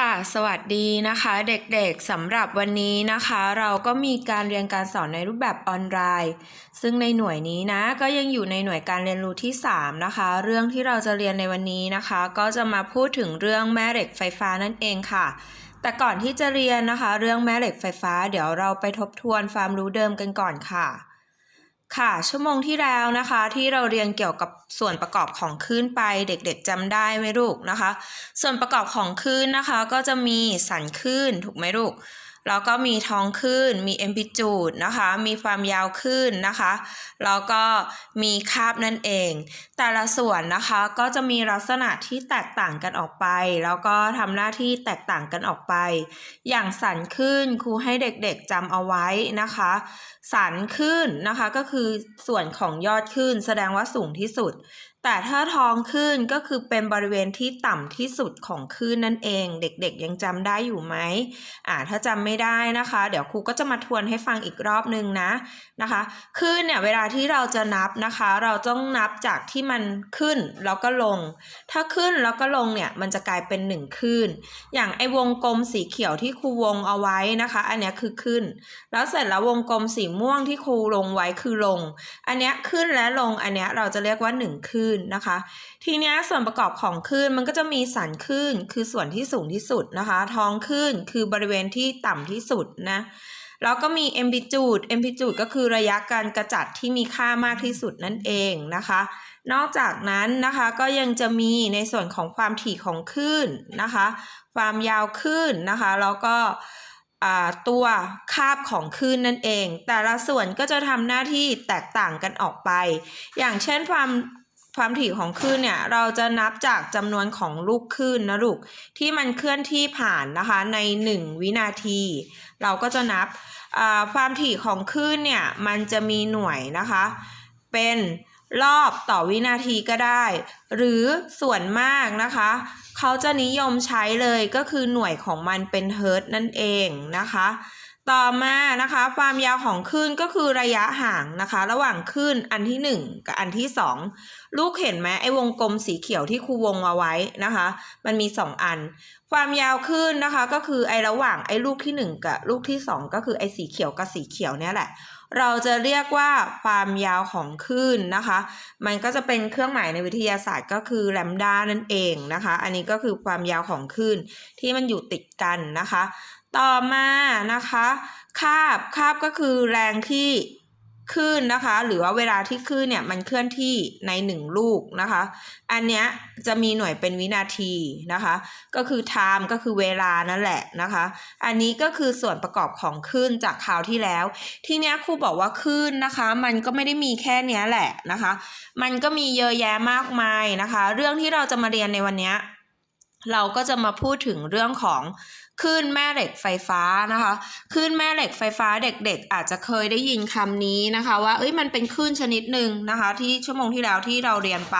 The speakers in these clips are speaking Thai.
ค่ะสวัสดีนะคะเด็กๆสำหรับวันนี้นะคะ เราก็มีการเรียนการสอนในรูปแบบออนไลน์ ซึ่งในหน่วยนี้นะก็ยังอยู่ในหน่วยการเรียนรู้ที่ 3 นะคะ เรื่องที่เราจะเรียนในวันนี้นะคะ ก็จะมาพูดถึงเรื่องแม่เหล็กไฟฟ้านั่นเองค่ะ แต่ก่อนที่จะเรียนนะคะ เรื่องแม่เหล็กไฟฟ้า เดี๋ยวเราไปทบทวนความรู้เดิมกันก่อนค่ะ ค่ะชั่วโมงที่แล้วนะคะ ที่เราเรียนเกี่ยวกับส่วนประกอบของคลื่นไปเด็กๆจำได้ไหมลูกนะคะ ส่วนประกอบของคลื่นนะคะ ก็จะมีสันคลื่นถูกไหมลูก แล้วก็มีท้องคลื่นมี amplitude นะคะ มีความยาวคลื่นนะคะ แล้วก็มีคาบนั่นเอง แต่ละส่วนนะคะก็จะมีลักษณะที่แตกต่างกันออกไป แล้วก็ทำหน้าที่แตกต่างกันออกไป อย่างสันคลื่นครูให้เด็กๆจำเอาไว้นะคะ สันคลื่นนะคะก็คือส่วนของยอดคลื่นแสดงว่าสูงที่สุด แต่ถ้าท้องคลื่นก็คือเป็นบริเวณที่ต่ำที่สุดของคลื่นนั่นเอง เด็กๆยังจำได้อยู่ไหมอ่าถ้าจำไม่ได้นะคะ เดี๋ยวครูก็จะมาทวนให้ฟังอีกรอบนึงนะนะคะคลื่นเนี่ยเวลาที่เราจะนับนะคะ เราต้องนับจากที่มันขึ้นแล้วก็ลง ถ้าขึ้นแล้วก็ลงเนี่ยมันจะกลายเป็นหนึ่งคลื่นอย่างไอ้วงกลมสีเขียวที่ครูวงเอาไว้นะคะ อันนี้คือขึ้น แล้วเสร็จแล้ววงกลมสีม่วงที่ครูลงไว้คือลง อันนี้ขึ้นและลงอันนี้เราจะเรียกว่า1คลื่นนะคะ ทีนี้ส่วนประกอบของคลื่นมันก็จะมีสันคลื่นคือส่วนที่สูงที่สุดนะคะ ท้องคลื่นคือบริเวณที่ต่ำที่สุดนะแล้วก็มี amplitude amplitude ก็คือระยะการกระจัดที่มีค่ามากที่สุดนั่นเองนะคะ นอกจากนั้นนะคะก็ยังจะมีในส่วนของความถี่ของคลื่นนะคะ ความยาวคลื่นนะคะ แล้วก็ตัวคาบของคลื่นนั่นเอง แต่ละส่วนก็จะทำหน้าที่แตกต่างกันออกไป อย่างเช่นความ ความถี่ของคลื่นเนี่ยเราจะนับจากจำนวนของลูกคลื่นนะลูกที่มันเคลื่อนที่ผ่านนะคะใน 1 วินาที เราก็จะนับความถี่ของคลื่นเนี่ยมันจะมีหน่วยนะคะ เป็นรอบต่อวินาทีก็ได้ หรือส่วนมากนะคะ เขาจะนิยมใช้เลยก็คือหน่วยของมันเป็นเฮิร์ต์นั่นเองนะคะ ต่อมานะคะความยาวของคลื่นก็คือระยะห่างนะคะ ระหว่างคลื่นอันที่ 1 กับอันที่ 2 ลูกเห็นไหมไอ้วงกลมสีเขียวที่ครูวงเอาไว้นะคะ มันมี 2 อัน ความยาวคลื่นนะคะ ก็คือไอ้ระหว่างไอ้ลูกที่ 1 กับลูกที่ 2 ก็คือไอ้สีเขียวกับสีเขียวเนี่ยแหละ เราจะเรียกว่าความยาวของคลื่นนะคะ มันก็จะเป็นเครื่องหมายในวิทยาศาสตร์ก็คือแลมดานั่นเองนะคะ อันนี้ก็คือความยาวของคลื่นที่มันอยู่ติดกันนะคะ ต่อมานะคะคาบคาบก็คือแรงที่คลื่นนะคะ หรือว่าเวลาที่คลื่นเนี่ยมันเคลื่อนที่ในหนึ่งลูกนะคะ อันเนี้ยจะมีหน่วยเป็นวินาทีนะคะ ก็คือ time ก็คือเวลานั่นแหละนะคะ อันนี้ก็คือส่วนประกอบของคลื่นจากคราวที่แล้ว ทีเนี้ยครูบอกว่าคลื่นนะคะ มันก็ไม่ได้มีแค่เนี้ยแหละนะคะ มันก็มีเยอะแยะมากมายนะคะ เรื่องที่เราจะมาเรียนในวันเนี้ยเราก็จะมาพูดถึงเรื่องของ คลื่นแม่เหล็กไฟฟ้านะคะคลื่นแม่เหล็กไฟฟ้าเด็กๆ อาจจะเคยได้ยินคำนี้นะคะ ว่าเอ้ยมันเป็นคลื่นชนิดหนึ่งนะคะ ที่ชั่วโมงที่แล้วที่เราเรียนไป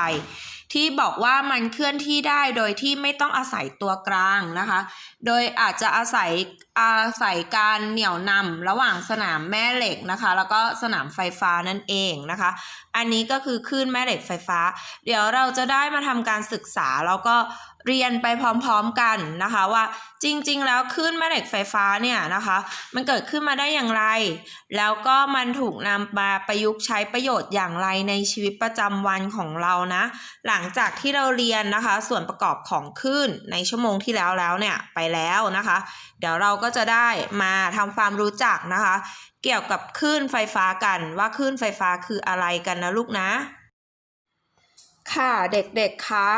ที่บอกว่ามันเคลื่อนที่ได้โดยที่ไม่ต้องอาศัยตัวกลางนะคะ โดยอาจจะอาศัยอาศัยการเหนี่ยวนำระหว่างสนามแม่เหล็กนะคะ แล้วก็สนามไฟฟ้านั่นเองนะคะ อันนี้ก็คือคลื่นแม่เหล็กไฟฟ้า เดี๋ยวเราจะได้มาทำการศึกษาแล้วก็ เรียนไปพร้อมๆกันนะคะว่าจริงๆ แล้วคลื่นแม่เหล็กไฟฟ้าเนี่ยนะคะ มันเกิดขึ้นมาได้อย่างไร แล้วก็มันถูกนำมาประยุกต์ใช้ประโยชน์อย่างไรในชีวิตประจำวันของเรานะ หลังจากที่เราเรียนนะคะ ส่วนประกอบของคลื่นในชั่วโมงที่แล้วแล้วเนี่ยไปแล้วนะคะ เดี๋ยวเราก็จะได้มาทำความรู้จักนะคะ เกี่ยวกับคลื่นไฟฟ้ากันว่าคลื่นไฟฟ้าคืออะไรกันนะลูกนะ ค่ะเด็กๆ คะ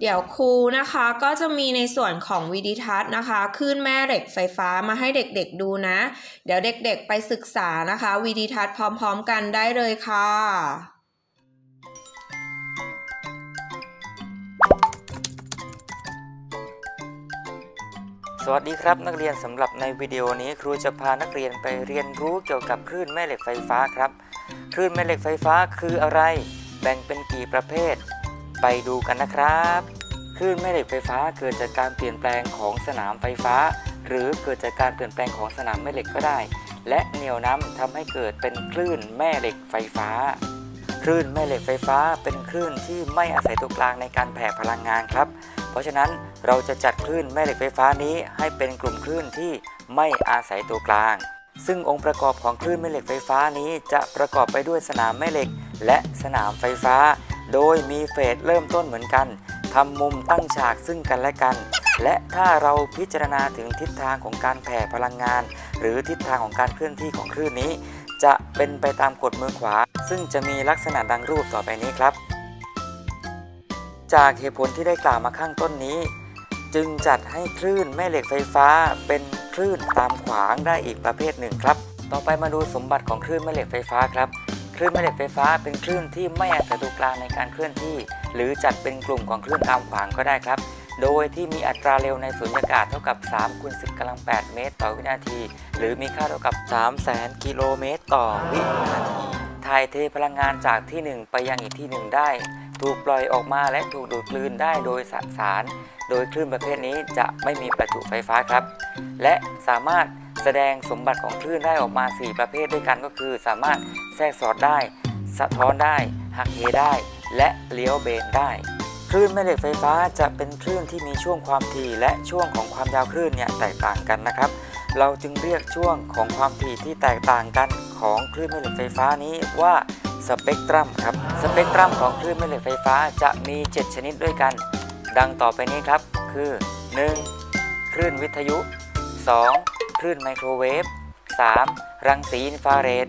เดี๋ยวครูนะคะก็จะมีในส่วนของวิดีทัศน์นะคะคลื่นแม่เหล็กไฟฟ้ามาให้เด็กๆดูนะ เดี๋ยวเด็กๆไปศึกษานะคะ วิดีทัศน์พร้อมๆกันได้เลยค่ะสวัสดีครับนักเรียนสำหรับในวิดีโอนี้ครูจะพานักเรียนไปเรียนรู้เกี่ยวกับคลื่นแม่เหล็กไฟฟ้าครับ คลื่นแม่เหล็กไฟฟ้าคืออะไร แบ่งเป็นกี่ประเภท ไปดูกันนะครับ คลื่นแม่เหล็กไฟฟ้าเกิดจากการเปลี่ยนแปลงของสนามไฟฟ้า หรือเกิดจากการเปลี่ยนแปลงของสนามแม่เหล็กก็ได้ และเหนี่ยวน้ำทำให้เกิดเป็นคลื่นแม่เหล็กไฟฟ้า คลื่นแม่เหล็กไฟฟ้าเป็นคลื่นที่ไม่อาศัยตัวกลางในการแผ่พลังงานครับ เพราะฉะนั้นเราจะจัดคลื่นแม่เหล็กไฟฟ้านี้ให้เป็นกลุ่มคลื่นที่ไม่อาศัยตัวกลาง ซึ่งองค์ประกอบของคลื่นแม่เหล็กไฟฟ้านี้จะประกอบไปด้วยสนามแม่เหล็ก และสนามไฟฟ้า โดยมีเฟสเริ่มต้นเหมือนกันทำมุมตั้งฉากซึ่งกันและกัน และถ้าเราพิจารณาถึงทิศทางของการแผ่พลังงาน หรือทิศทางของการเคลื่อนที่ของคลื่นนี้ จะเป็นไปตามกฎมือขวา ซึ่งจะมีลักษณะดังรูปต่อไปนี้ครับ จากเหตุผลที่ได้กล่าวมาข้างต้นนี้ จึงจัดให้คลื่นแม่เหล็กไฟฟ้าเป็นคลื่นตามขวางได้อีกประเภทหนึ่งครับ ต่อไปมาดูสมบัติของคลื่นแม่เหล็กไฟฟ้าครับ คลื่นแม่เหล็กไฟฟ้าเป็นคลื่นที่ไม่อาศัยตัวกลางในการเคลื่อนที่ หรือจัดเป็นกลุ่มของคลื่นตามขวางก็ได้ครับ โดยที่มีอัตราเร็วในสุญญากาศเท่ากับ3คูณ10กำลัง 8 เมตร ต่อวินาที หรือมีค่าเท่ากับ 3 0 0แสนกิโลเมตรต่อวินาทีถ่ายเทพลังงานจากที่หนึ่งไปยังอีกที่หนึ่งได้ ถูกปล่อยออกมาและถูกดูดกลืนได้โดยสสาร โดยคลื่นประเภทนี้จะไม่มีประจุไฟฟ้าครับ และสามารถ แสดงสมบัติของคลื่นได้ออกมา 4 ประเภทด้วยกันก็คือ สามารถแทรกสอดได้ สะท้อนได้ หักเหได้ และเลี้ยวเบนได้ คลื่นแม่เหล็กไฟฟ้าจะเป็นคลื่นที่มีช่วงความถี่และช่วงของความยาวคลื่นเนี่ยแตกต่างกันนะครับ เราจึงเรียกช่วงของความถี่ที่แตกต่างกันของคลื่นแม่เหล็กไฟฟ้านี้ว่าสเปกตรัมครับ สเปกตรัมของคลื่นแม่เหล็กไฟฟ้าจะมี 7 ชนิดด้วยกัน ดังต่อไปนี้ครับ คือ 1. คลื่นวิทยุ 2. คลื่นไมโครเวฟ 3. รังสีอินฟราเรด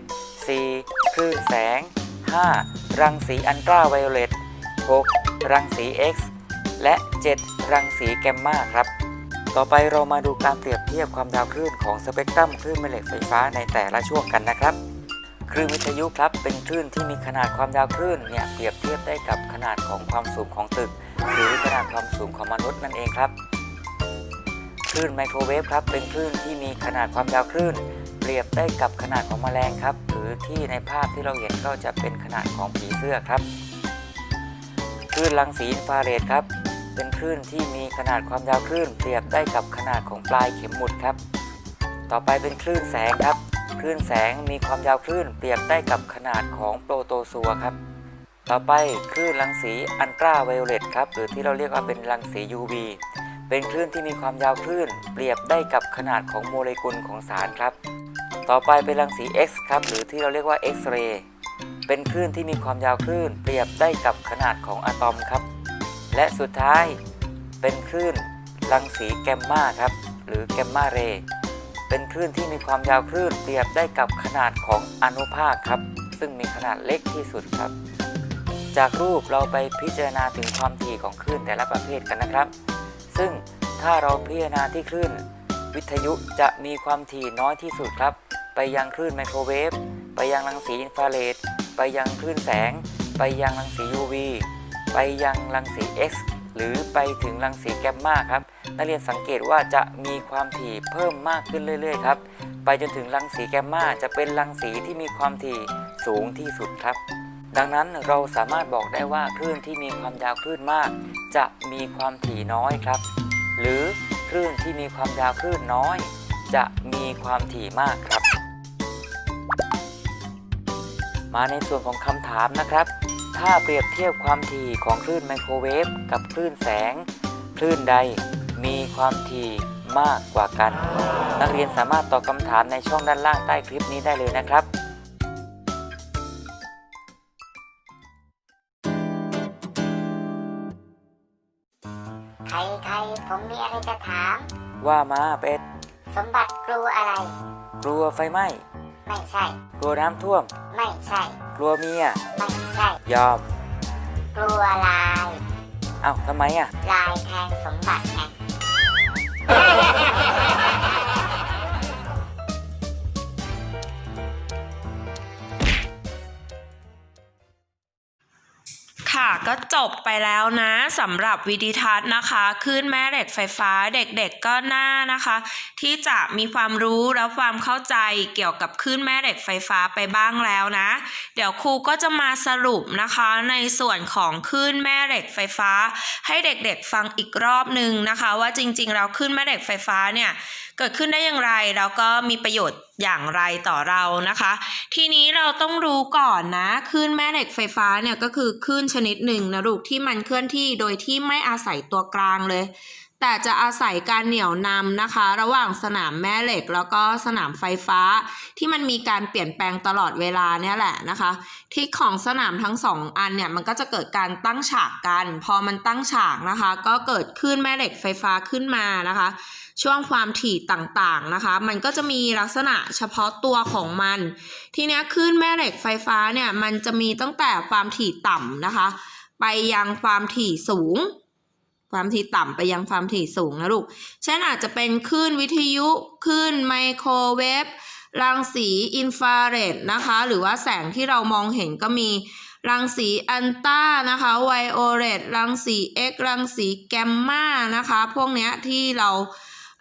4. คลื่นแสง 5. รังสีอันตราไวโอเลต 6. รังสี X และ 7. รังสีแกมมาครับ ต่อไปเรามาดูการเปรียบเทียบความยาวคลื่นของสเปกตรัมคลื่นแม่เหล็กไฟฟ้าในแต่ละช่วงกันนะครับคลื่นวิทยุครับเป็นคลื่นที่มีขนาดความยาวคลื่นเนี่ยเปรียบเทียบได้กับขนาดของความสูงของตึก หรือขนาดความสูงของมนุษย์นั่นเองครับ คลื่นไมโครเวฟครับเป็นคลื่นที่มีขนาดความยาวคลื่น เปรียบได้กับขนาดของแมลงครับ หรือที่ในภาพที่เราเห็นก็จะเป็นขนาดของผีเสื้อครับคลื่นรังสีอินฟราเรดครับเป็นคลื่นที่มีขนาดความยาวคลื่น เปรียบได้กับขนาดของปลายเข็มหมุดครับ ต่อไปเป็นคลื่นแสงครับ คลื่นแสงมีความยาวคลื่น เปรียบได้กับขนาดของโปรโตซัวครับ ต่อไปคลื่นรังสีอันตราไวโอเลตครับหรือที่เราเรียกว่าเป็นรังสี UV เป็นคลื่นที่มีความยาวคลื่น เปรียบได้กับขนาดของโมเลกุลของสารครับ ต่อไปเป็นรังสี X ครับ หรือที่เราเรียกว่า X-ray เป็นคลื่นที่มีความยาวคลื่น เปรียบได้กับขนาดของอะตอมครับ และสุดท้ายเป็นคลื่นรังสีแกมมาครับ หรือแกมมาเรย์เป็นคลื่นที่มีความยาวคลื่น เปรียบได้กับขนาดของอนุภาคครับ ซึ่งมีขนาดเล็กที่สุดครับ จากรูปเราไปพิจารณาถึงความถี่ของคลื่นแต่ละประเภทกันนะครับ ซึ่งถ้าเราพิจารณาที่คลื่น วิทยุจะมีความถี่น้อยที่สุดครับ ไปยังคลื่นไมโครเวฟไปยังรังสีอินฟราเรดไปยังคลื่นแสง ไปยังรังสี UV ไปยังรังสี X หรือไปถึงรังสีแกมมาครับ นักเรียนสังเกตว่าจะมีความถี่เพิ่มมากขึ้นเรื่อยๆครับ ไปจนถึงรังสีแกมมาจะเป็นรังสีที่มีความถี่สูงที่สุดครับ ดังนั้นเราสามารถบอกได้ว่าคลื่นที่มีความยาวคลื่นมาก จะมีความถี่น้อยครับ หรือคลื่นที่มีความยาวคลื่นน้อย จะมีความถี่มากครับ มาในส่วนของคำถามนะครับ ถ้าเปรียบเทียบความถี่ของคลื่นไมโครเวฟกับคลื่นแสง คลื่นใดมีความถี่มากกว่ากัน นักเรียนสามารถตอบคำถามในช่องด้านล่างใต้คลิปนี้ได้เลยนะครับ ผมมีอะไรจะถาม ว่ามาเป็ด สมบัติกลัวอะไร กลัวไฟไหม้ ไม่ใช่ กลัวน้ำท่วม ไม่ใช่ กลัวเมีย ไม่ใช่ ยอม กลัวลาย เอ้าทำไมอะ ลายแทนสมบัติไง ก็จบไปแล้วนะสำหรับวิดีทัศน์นะคะคลื่นแม่เหล็กไฟฟ้าเด็กๆก็น่านะคะ ที่จะมีความรู้และความเข้าใจเกี่ยวกับคลื่นแม่เหล็กไฟฟ้าไปบ้างแล้วนะ เดี๋ยวครูก็จะมาสรุปนะคะในส่วนของคลื่นแม่เหล็กไฟฟ้า ให้เด็กๆฟังอีกรอบหนึ่งนะคะ ว่าจริงๆแล้วคลื่นแม่เหล็กไฟฟ้าเนี่ยเกิดขึ้นได้อย่างไรแล้วก็มีประโยชน์อย่างไรต่อเรานะคะ ทีนี้เราต้องรู้ก่อนนะคลื่นแม่เหล็กไฟฟ้าเนี่ยก็คือคลื่นชนิดหนึ่งนะลูกที่มันเคลื่อนที่โดยที่ไม่อาศัยตัวกลางเลย แต่จะอาศัยการเหนี่ยวนำนะคะ ระหว่างสนามแม่เหล็กแล้วก็สนามไฟฟ้า ที่มันมีการเปลี่ยนแปลงตลอดเวลาเนี่ยแหละนะคะ ที่ของสนามทั้งสองอันเนี่ยมันก็จะเกิดการตั้งฉากกัน พอมันตั้งฉากนะคะ ก็เกิดคลื่นแม่เหล็กไฟฟ้าขึ้นมานะคะ ช่วงความถี่ต่างๆนะคะ มันก็จะมีลักษณะเฉพาะตัวของมัน ทีนี้คลื่นแม่เหล็กไฟฟ้าเนี่ยมันจะมีตั้งแต่ความถี่ต่ำนะคะ ไปยังความถี่สูง ความถี่ต่ำไปยังความถี่สูงนะลูกเช่นอาจจะเป็นคลื่นวิทยุคลื่นไมโครเวฟรังสีอินฟราเรดนะคะ หรือว่าแสงที่เรามองเห็นก็มีรังสีอันต้านะคะไวโอเลตรังสี X รังสีแกมมานะคะ พวกเนี้ยที่เรา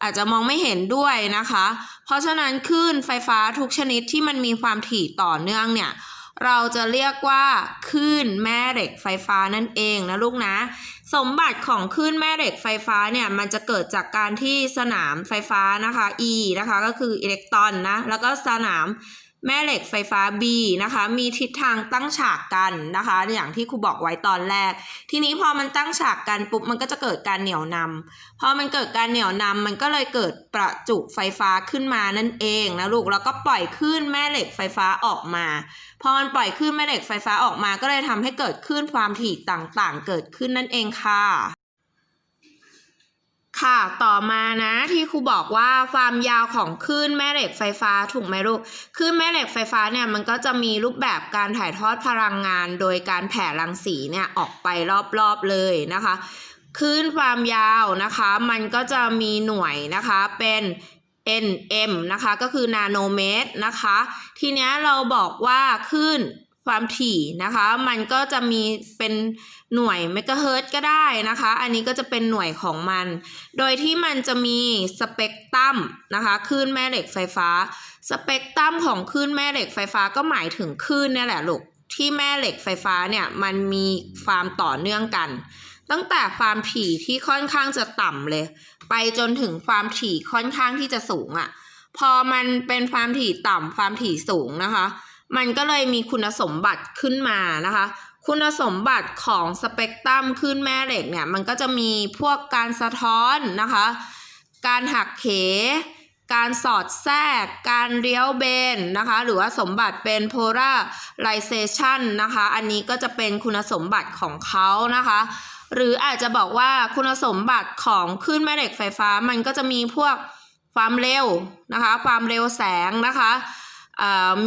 อาจจะมองไม่เห็นด้วยนะคะ เพราะฉะนั้นคลื่นไฟฟ้าทุกชนิดที่มันมีความถี่ต่อเนื่องเนี่ยเราจะเรียกว่าคลื่นแม่เหล็กไฟฟ้านั่นเองนะลูกนะ สมบัติของคลื่นแม่เหล็กไฟฟ้าเนี่ยมันจะเกิดจากการที่สนามไฟฟ้านะคะ E นะคะก็คืออิเล็กตรอนนะแล้วก็สนาม แม่เหล็กไฟฟ้า B นะคะ มีทิศทางตั้งฉากกันนะคะ อย่างที่ครูบอกไว้ตอนแรก ทีนี้พอมันตั้งฉากกันปุ๊บมันก็จะเกิดการเหนี่ยวนำพอมันเกิดการเหนี่ยวนำมันก็เลยเกิดประจุไฟฟ้าขึ้นมานั่นเองนะลูกแล้วก็ปล่อยคลื่นแม่เหล็กไฟฟ้าออกมา พอมันปล่อยคลื่นแม่เหล็กไฟฟ้าออกมา ก็เลยทำให้เกิดคลื่นความถี่ต่างๆ เกิดขึ้นนั่นเองค่ะ ค่ะ ต่อมานะที่ครูบอกว่าความยาวของคลื่นแม่เหล็กไฟฟ้าถูกไหมลูกคลื่นแม่เหล็กไฟฟ้าเนี่ยมันก็จะมีรูปแบบการถ่ายทอดพลังงาน โดยการแผ่รังสีเนี่ยออกไปรอบๆเลยนะคะคลื่นความยาวนะคะ มันก็จะมีหน่วยนะคะเป็น nm นะคะ ก็คือนาโนเมตรนะคะ ทีเนี้ยเราบอกว่าคลื่น ความถี่นะคะ มันก็จะมีเป็นหน่วยเมกะเฮิรตก็ได้นะคะ อันนี้ก็จะเป็นหน่วยของมัน โดยที่มันจะมีสเปกตรัมนะคะคลื่นแม่เหล็กไฟฟ้า สเปกตรัมของคลื่นแม่เหล็กไฟฟ้าก็หมายถึงคลื่นนี่แหละลูกที่แม่เหล็กไฟฟ้าเนี่ยมันมีความต่อเนื่องกัน ตั้งแต่ความถี่ที่ค่อนข้างจะต่ำเลย ไปจนถึงความถี่ค่อนข้างที่จะสูงอะ่ะ พอมันเป็นความถี่ต่ำความถี่สูงนะคะ มันก็เลยมีคุณสมบัติขึ้นมานะคะ คุณสมบัติของสเปกตรัมคลื่นแม่เหล็กเนี่ย มันก็จะมีพวกการสะท้อนนะคะ การหักเหการสอดแทรก การเลี้ยวเบนนะคะ หรือว่าสมบัติเป็น polarization นะคะ อันนี้ก็จะเป็นคุณสมบัติของเขานะคะหรืออาจจะบอกว่าคุณสมบัติของคลื่นแม่เหล็กไฟฟ้ามันก็จะมีพวกความเร็วนะคะ ความเร็วแสงนะคะ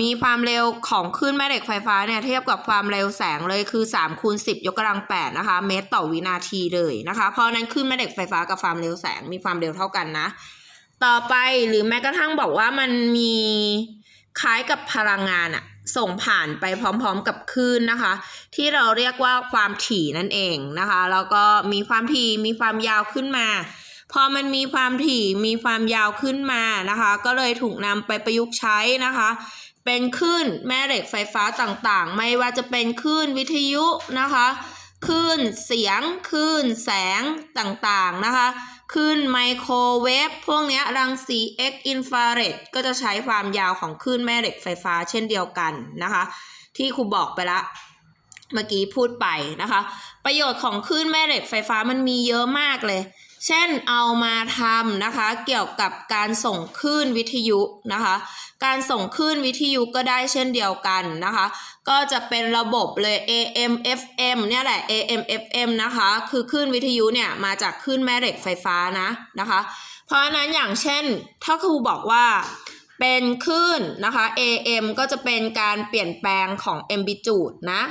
มีความเร็วของคลื่นแม่เหล็กไฟฟ้าเนี่ยเทียบกับความเร็วแสงเลยคือ3คูณ10 ยกกำลัง8นะคะเมตรต่อวินาทีเลยนะคะ เพราะฉะนั้นคลื่นแม่เหล็กไฟฟ้ากับความเร็วแสงมีความเร็วเท่ากันนะ ต่อไปหรือแม้กระทั่งบอกว่ามันมีคล้ายกับพลังงานอะส่งผ่านไปพร้อมๆกับคลื่นนะคะ ที่เราเรียกว่าความถี่นั่นเองนะคะ แล้วก็มีความถี่มีความยาวขึ้นมา พอมันมีความถี่มีความยาวขึ้นมานะคะ ก็เลยถูกนำไปประยุกต์ใช้นะคะ เป็นคลื่นแม่เหล็กไฟฟ้าต่างๆ ไม่ว่าจะเป็นคลื่นวิทยุนะคะคลื่นเสียงคลื่นแสงต่างๆนะคะคลื่นไมโครเวฟพวกนี้รังสี X อินฟราเรดก็จะใช้ความยาวของคลื่นแม่เหล็กไฟฟ้าเช่นเดียวกันนะคะ ที่ครูบอกไปละเมื่อกี้พูดไปนะคะ ประโยชน์ของคลื่นแม่เหล็กไฟฟ้ามันมีเยอะมากเลย เช่นเอามาทำนะคะ เกี่ยวกับการส่งคลื่นวิทยุนะคะ การส่งคลื่นวิทยุก็ได้เช่นเดียวกันนะคะ ก็จะเป็นระบบเลย AM FM เนี่ยแหละ AM FM นะคะ คือคลื่นวิทยุเนี่ยมาจากคลื่นแม่เหล็กไฟฟ้านะนะคะ เพราะฉะนั้นอย่างเช่นถ้าครูบอกว่าเป็นคลื่นนะคะ AM ก็จะเป็นการเปลี่ยนแปลงของ amplitude นะ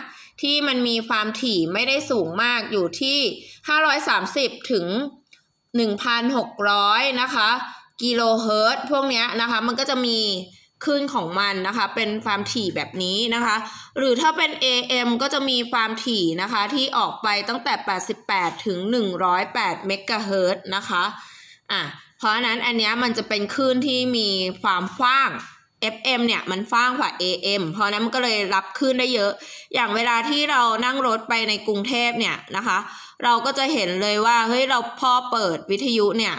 ที่มันมีความถี่ไม่ได้สูงมากอยู่ที่ 530 ถึง 1,600 นะคะ กิโลเฮิรตซ์พวกเนี้ยนะคะ มันก็จะมีคลื่นของมันนะคะ เป็นความถี่แบบนี้นะคะ หรือถ้าเป็น AM ก็จะมีความถี่นะคะ ที่ออกไปตั้งแต่ 88 ถึง 108 เมกะเฮิรตซ์นะคะอะเพราะฉะนั้นอันเนี้ยมันจะเป็นคลื่นที่มีความกว้าง FM เนี่ยมันฟ้างกว่า AM เพราะฉะนั้นมันก็เลยรับคลื่นได้เยอะ อย่างเวลาที่เรานั่งรถไปในกรุงเทพเนี่ยนะคะ เราก็จะเห็นเลยว่าเฮ้ยเราพอเปิดวิทยุเนี่ย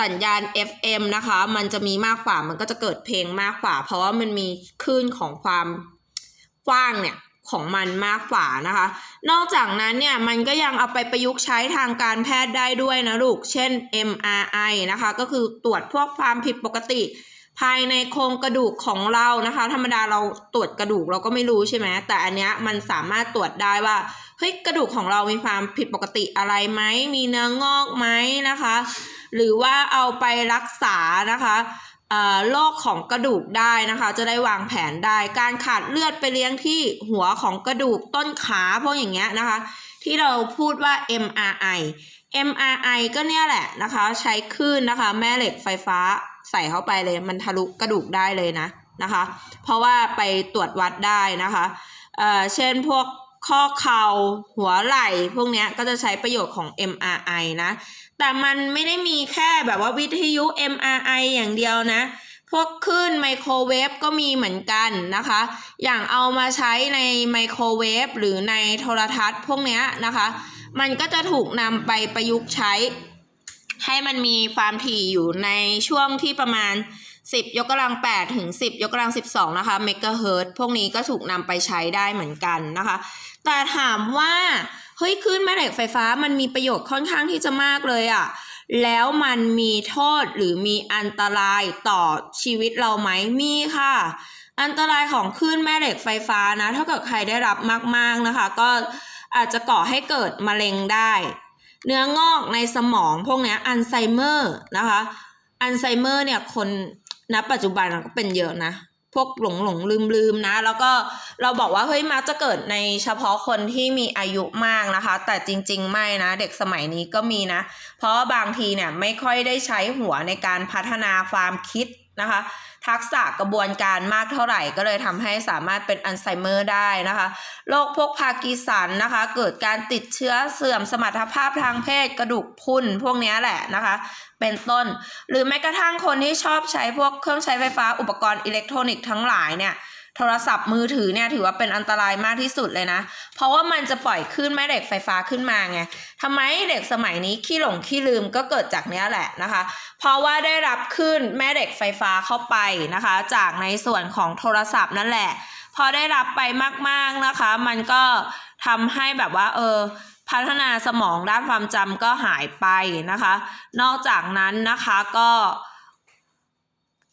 สัญญาณ FM นะคะ มันจะมีมากกว่า มันก็จะเกิดเพลงมากกว่า เพราะว่ามันมีคลื่นของความกว้างเนี่ยของมันมากกว่านะคะ นอกจากนั้นเนี่ยมันก็ยังเอาไปประยุกต์ใช้ทางการแพทย์ได้ด้วยนะลูก เช่น MRI นะคะ ก็คือตรวจพวกความผิดปกติ ภายในโครงกระดูกของเรานะคะ ธรรมดาเราตรวจกระดูกเราก็ไม่รู้ใช่ไหมแต่อันเนี้ยมันสามารถตรวจได้ว่าเฮ้ยกระดูกของเรามีความผิดปกติอะไรไหมมีเนื้องอกไหมนะคะ หรือว่าเอาไปรักษานะคะโรคของกระดูกได้นะคะ จะได้วางแผนได้ การขาดเลือดไปเลี้ยงที่หัวของกระดูกต้นขาพวกอย่างเงี้ยนะคะ ที่เราพูดว่า MRI MRI ก็เนี่ยแหละนะคะ ใช้คลื่นนะคะ แม่เหล็กไฟฟ้า ใส่เข้าไปเลย มันทะลุกระดูกได้เลยนะนะคะ เพราะว่าไปตรวจวัดได้นะคะเอ่อเช่นพวกข้อเข่าหัวไหล่พวกนี้ก็จะใช้ประโยชน์ของ MRI นะ แต่มันไม่ได้มีแค่แบบว่าวิทยุ MRI อย่างเดียวนะ พวกคลื่นไมโครเวฟก็มีเหมือนกันนะคะ อย่างเอามาใช้ในไมโครเวฟหรือในโทรทัศน์พวกนี้นะคะ มันก็จะถูกนำไปประยุกต์ใช้ ให้มันมีความถี่อยู่ในช่วงที่ประมาณ 10 ยกกำลัง 8 ถึง 10 ยกกำลัง 12 นะคะเมกะเฮิรตซ์พวกนี้ก็ถูกนำไปใช้ได้เหมือนกันนะคะ แต่ถามว่า เฮ้ยคลื่นแม่เหล็กไฟฟ้ามันมีประโยชน์ค่อนข้างที่จะมากเลยอะ่ะแล้วมันมีโทษหรือมีอันตรายต่อชีวิตเราไหมมีค่ะ อันตรายของคลื่นแม่เหล็กไฟฟ้านะ ถ้าเกิดใครได้รับมาก ๆนะคะ ก็อาจจะก่อให้เกิดมะเร็งได้ เนื้องอกในสมองพวกนี้อัลไซเมอร์นะคะอัลไซเมอร์เนี่ยคนณปัจจุบันก็เป็นเยอะนะ พวกหลงหลงลืมลืมนะ แล้วก็เราบอกว่าเฮ้ยมักจะเกิดในเฉพาะคนที่มีอายุมากนะคะ แต่จริง ๆ ไม่นะ เด็กสมัยนี้ก็มีนะ เพราะบางทีเนี่ยไม่ค่อยได้ใช้หัวในการพัฒนาความคิด นะคะ ทักษะกระบวนการมากเท่าไหร่ก็เลยทำให้สามารถเป็นอัลไซเมอร์ได้นะคะโรคพวกพาร์กินสันนะคะ เกิดการติดเชื้อเสื่อมสมรรถภาพทางเพศกระดูกพุ่นพวกนี้แหละนะคะ เป็นต้น หรือแม้กระทั่งคนที่ชอบใช้พวกเครื่องใช้ไฟฟ้าอุปกรณ์อิเล็กทรอนิกส์ทั้งหลายเนี่ย โทรศัพท์มือถือเนี่ยถือว่าเป็นอันตรายมากที่สุดเลยนะ เพราะว่ามันจะปล่อยคลื่นแม่เหล็กไฟฟ้าขึ้นมาไงทำไมเด็กสมัยนี้ขี้หลงขี้ลืมก็เกิดจากเนี้ยแหละนะคะ เพราะว่าได้รับคลื่นแม่เหล็กไฟฟ้าเข้าไปนะคะ จากในส่วนของโทรศัพท์นั่นแหละ พอได้รับไปมากๆนะคะ มันก็ทำให้แบบว่าเออพัฒนาสมองด้านความจำก็หายไปนะคะ นอกจากนั้นนะคะก็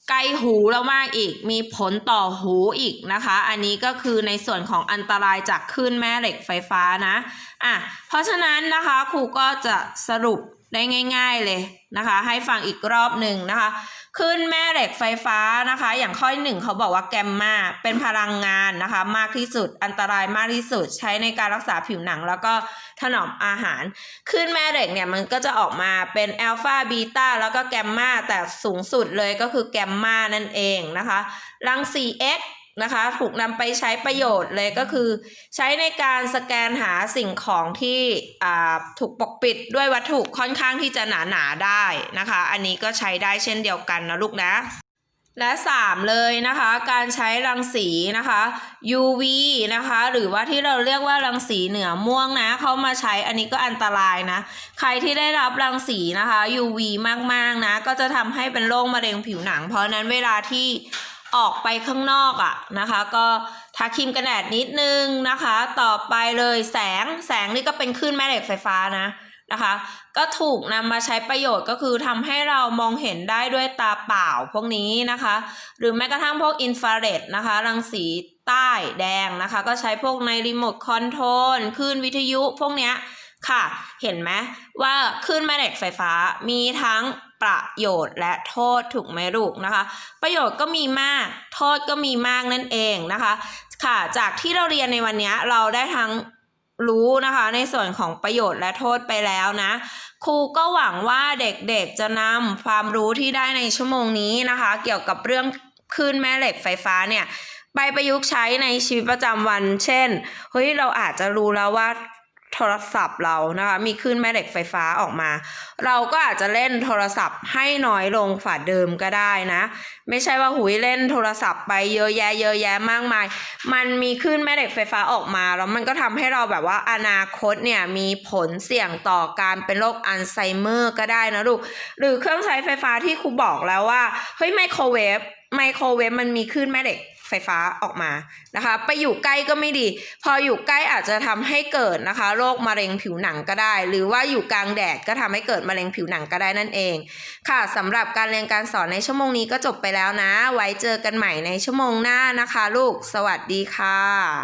ใกล้หูเรามากอีก มีผลต่อหูอีกนะคะ อันนี้ก็คือในส่วนของอันตรายจากคลื่นแม่เหล็กไฟฟ้านะอะเพราะฉะนั้นนะคะครูก็จะสรุปได้ง่าย ๆเลยนะคะ ให้ฟังอีกรอบหนึ่งนะคะ ขึ้นแม่เหล็กไฟฟ้านะคะ อย่างข้อหนึ่งเขาบอกว่าแกมมาเป็นพลังงานนะคะ มากที่สุดอันตรายมากที่สุด ใช้ในการรักษาผิวหนัง แล้วก็ถนอมอาหาร ขึ้นแม่เหล็กเนี่ยมันก็จะออกมาเป็นแอลฟาบีตาแล้วก็แกมมาแต่สูงสุดเลยก็คือแกมมานั่นเองนะคะรังสี X นะคะ ถูกนำไปใช้ประโยชน์เลยก็คือ ใช้ในการสแกนหาสิ่งของที่อ่าถูกปกปิดด้วยวัตถุค่อนข้างที่จะหนาหนาๆได้นะคะ อันนี้ก็ใช้ได้เช่นเดียวกันนะลูกนะและ 3 เลยนะคะ การใช้รังสีนะคะ UV นะคะ หรือว่าที่เราเรียกว่ารังสีเหนือม่วงนะเขามาใช้อันนี้ก็อันตรายนะ ใครที่ได้รับรังสีนะคะ UV มากๆนะ ก็จะทำให้เป็นโรคมะเร็งผิวหนัง เพราะนั้นเวลาที่ ออกไปข้างนอกอะนะคะ ก็ทาครีมกันแดดนิดนึงนะคะ ต่อไปเลยแสงแสงนี่ก็เป็นคลื่นแม่เหล็กไฟฟ้านะนะคะ ก็ถูกนำมาใช้ประโยชน์ก็คือทำให้เรามองเห็นได้ด้วยตาเปล่าพวกนี้นะคะ หรือแม้กระทั่งพวกอินฟราเรดนะคะรังสีใต้แดงนะคะ ก็ใช้พวกในรีโมทคอนโทรลคลื่นวิทยุพวกเนี้ย ค่ะเห็นไหมว่าคลื่นแม่เหล็กไฟฟ้ามีทั้งประโยชน์และโทษถูกไหมลูกนะคะ ประโยชน์ก็มีมากโทษก็มีมากนั่นเองนะคะค่ะจากที่เราเรียนในวันนี้เราได้ทั้งรู้นะคะในส่วนของประโยชน์และโทษไปแล้วนะครูก็หวังว่าเด็กๆจะนำความรู้ที่ได้ในชั่วโมงนี้นะคะ เกี่ยวกับเรื่องคลื่นแม่เหล็กไฟฟ้าเนี่ยไปประยุกต์ใช้ในชีวิตประจำวัน เช่นเฮ้ยเราอาจจะรู้แล้วว่า โทรศัพท์เรานะคะมีคลื่นแม่เหล็กไฟฟ้าออกมา เราก็อาจจะเล่นโทรศัพท์ให้น้อยลงฝ่าเดิมก็ได้นะ ไม่ใช่ว่าหุยเล่นโทรศัพท์ไปเยอะแยะเยอะแยะมากมาย มันมีคลื่นแม่เหล็กไฟฟ้าออกมาแล้วมันก็ทำให้เราแบบว่าอนาคตเนี่ยมีผลเสี่ยงต่อการเป็นโรคอัลไซเมอร์ก็ได้นะลูกหรือเครื่องใช้ไฟฟ้าที่ครูบอกแล้วว่าเฮ้ยไมโครเวฟไมโครเวฟมันมีคลื่นแม่เหล็ก ไฟฟ้าออกมานะคะ ไปอยู่ใกล้ก็ไม่ดี พออยู่ใกล้อาจจะทำให้เกิดนะคะโรคมะเร็งผิวหนังก็ได้ หรือว่าอยู่กลางแดดก็ทำให้เกิดมะเร็งผิวหนังก็ได้นั่นเอง ค่ะสำหรับการเรียนการสอนในชั่วโมงนี้ก็จบไปแล้วนะ ไว้เจอกันใหม่ในชั่วโมงหน้านะคะ ลูกสวัสดีค่ะ